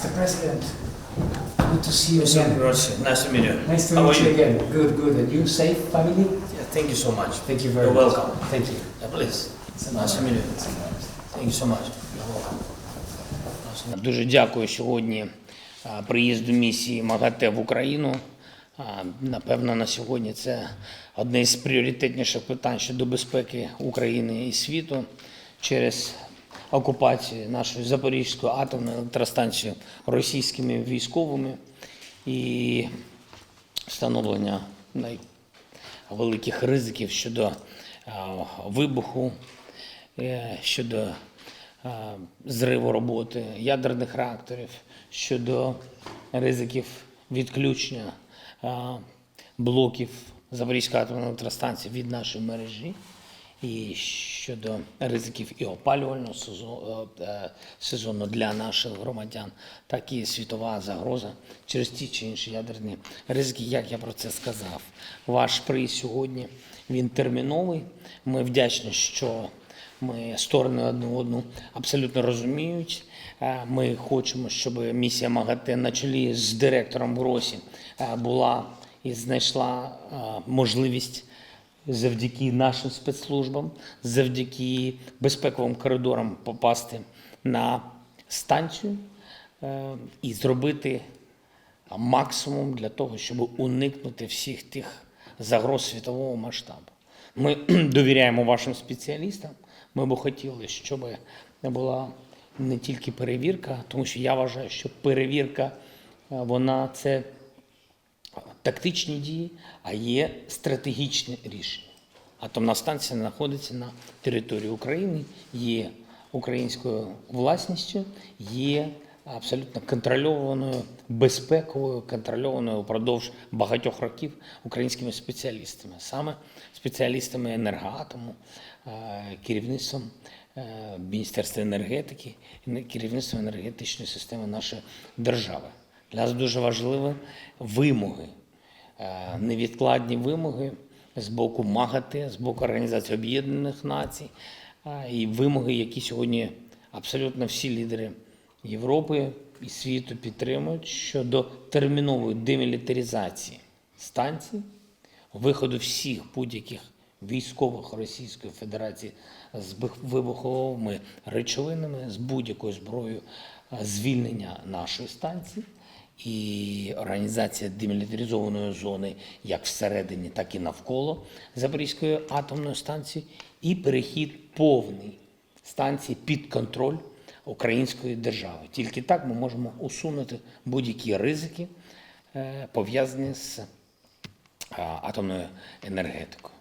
Mr. President, good to see you Mr. again. Grossi, nice to meet you. Nice to How meet are you again. Good, good. And you safe, family? Yeah, thank you so much. Thank you very You're much. welcome. Thank you. Yeah, please. It's Nice to meet you. It's. Thank you so much. You're welcome. Дуже дякую сьогодні приїзду місії МАГАТЕ в Україну. Напевно, на сьогодні це одне з пріоритетніших питань щодо безпеки України і світу через окупацію нашої Запорізької атомної електростанції російськими військовими і встановлення найвеликих ризиків щодо вибуху, е, щодо е, зриву роботи ядерних реакторів, щодо ризиків відключення е, блоків Запорізької атомної електростанції від нашої мережі. І щодо ризиків і опалювального сезону, е, сезону для наших громадян, так і світова загроза через ті чи інші ядерні ризики, як я про це сказав. Ваш приїзд сьогодні він терміновий. Ми вдячні, що ми сторони одну одну абсолютно розуміють. Е, Ми хочемо, щоб місія МАГАТЕ на чолі з директором Гросі е, була і знайшла можливість завдяки нашим спецслужбам, завдяки безпековим коридорам попасти на станцію е, і зробити максимум для того, щоб уникнути всіх тих загроз світового масштабу. Ми довіряємо вашим спеціалістам. Ми б хотіли, щоб була не тільки перевірка, тому що я вважаю, що перевірка е, вона це тактичні дії, а є стратегічні рішення. Атомна станція знаходиться на території України, є українською власністю, є абсолютно контрольованою, безпековою, контрольованою впродовж багатьох років українськими спеціалістами, саме спеціалістами енергоатому, е, керівництвом е, Міністерства енергетики, керівництвом енергетичної системи нашої держави. Для нас дуже важливі вимоги, невідкладні вимоги з боку МАГАТЕ, з боку Організації Об'єднаних Націй, е, і вимоги, які сьогодні абсолютно всі лідери Європи і світу підтримують щодо термінової демілітаризації станцій, виходу всіх будь-яких військових Російської Федерації з вибуховими речовинами, з будь-якою зброєю, е, звільнення нашої станції і організація демілітаризованої зони як всередині, так і навколо Запорізької атомної станції, і перехід повний станції під контроль української держави. Тільки так ми можемо усунути будь-які ризики, е, пов'язані з атомною енергетикою.